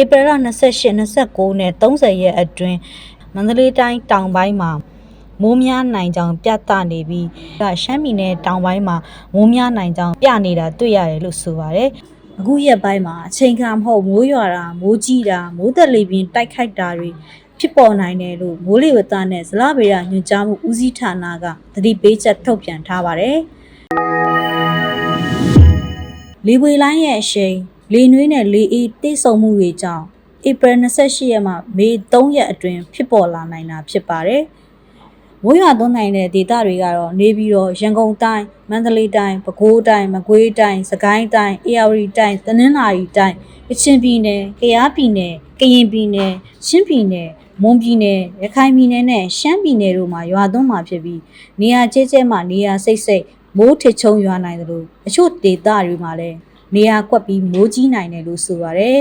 ဧပြီလ28 29နဲ့30ရက်အတွင်းမန္တလေးတိုင်းတောင်ပိုင်းမှာမိုးများနိုင်ကြောင်ပြသနေပြီးကရှမ်းပြည်နယ်တောင်ပိုင်းမှာမိုးများနိုင်ကြောင်ပြနေတာတွေ့ရတယ်လို့ဆိုပါတယ်။အခုရက်ပိုင်းမှာအချိန်ခါမဟုတ်မိုးရွာတာမိုးကြီးတာမိုးသက်လေပြင်းတိုက်ခိုက်တာတွေဖြစ်ပေါ်နိုင်တယ်လို့မိုးလေဝသနဲ့ဇလဗေဒညွှန်ကြားမှုဦးစီးဌာနကသတိပေးချက်ထုတ်ပြန်ထားပါတယ်။လေပွေလိုင်းရဲ့အရှိန် လေနွေးနဲ့လေအေးတိတ်ဆုံမှုတွေကြောင့်ဧပြီ28ရက်မှမေ3ရက်အတွင်းဖြစ်ပေါ်လာနိုင်တာဖြစ်ပါတယ်။မိုးရွာသွန်းနိုင်တဲ့ဒေသတွေကတော့နေပြည်တော်ရန်ကုန်တိုင်းမန္တလေးတိုင်းပဲခူးတိုင်းမကွေးတိုင်းစကိုင်းတိုင်းအေရဝတီတိုင်းတနင်္သာရီတိုင်းကချင်ပြည်နယ်ကယားပြည်နယ်ကရင်ပြည်နယ်ချင်းပြည်နယ်မွန်ပြည်နယ်ရခိုင်ပြည်နယ်နဲ့ရှမ်းပြည်နယ်တို့မှာရွာသွန်းမှာဖြစ်ပြီးနေရာကျဲကျဲမှာနေရာစိတ်စိတ်မိုးထစ်ချုံရွာနိုင်တယ်လို့အချို့ဒေသတွေမှာလည်း နေရာကွက်ပြီးမိုးကြီးနိုင်တယ်လို့ဆိုပါတယ်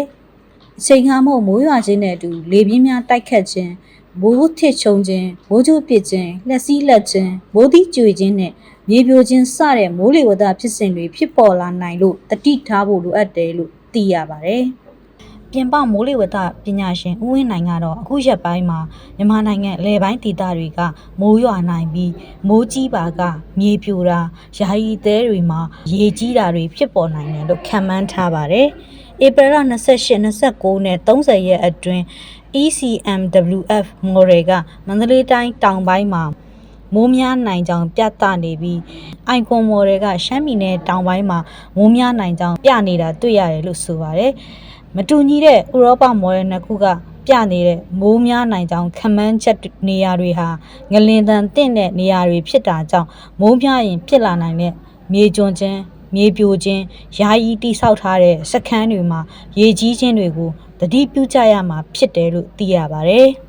အချိန်ခါမို့မိုးရွာခြင်းနဲ့အတူလေပြင်းများတိုက်ခတ်ခြင်းမိုးထစ်ချုံခြင်းမိုးကြိုးပစ်ခြင်းလက်စည်းလက်ခြင်းမိုးသီးကြွေခြင်းနဲ့မြေပြိုခြင်းစတဲ့မိုးလေဝသဖြစ်စဉ်တွေဖြစ်ပေါ်လာနိုင်လို့တတိထားဖို့လိုအပ်တယ်လို့သိရပါတယ်။ ပြင်ပမိုးလေဝသပညာရှင်ဦးဝင်းနိုင်ကတော့အခုရက်ပိုင်းမှာမြန်မာနိုင်ငံအလဲပိုင်းဒေသတွေကမိုးရွာနိုင်ပြီးမိုးကြီးပါက မြေပြိုတာယာယီသဲတွေမှာရေကြီးတာတွေဖြစ်ပေါ်နိုင်တယ်လို့ခန့်မှန်းထားပါတယ်။ဧပြီလ28 29နဲ့30ရက်အတွင်း ECMWF model ကမန္တလေးတိုင်းတောင်ပိုင်းမှာ မိုးများနိုင်ကြောင်ပြသနေပြီးအိုင်ကွန်မော်တွေကရှမ်းပြည်နယ်တောင်ပိုင်းမှာမိုးများနိုင်ကြောင်ပြနေတာတွေ့ရတယ်လို့ဆိုပါတယ်။မတူညီတဲ့ဥရောပမော်ဒယ်နှစ်ခုကပြနေတဲ့မိုးများနိုင်ကြောင်ခမန်းချက်နေရာတွေဟာငလင်တန်တင့်တဲ့နေရာတွေဖြစ်တာကြောင့်မိုးများရင်ဖြစ်လာနိုင်တဲ့မြေကျွံခြင်းမြေပြိုခြင်းယာယီတိဆောက်ထားတဲ့စခန်းတွေမှာရေကြီးခြင်းတွေကိုတတိပြုကြရမှာဖြစ်တယ်လို့သိရပါတယ်။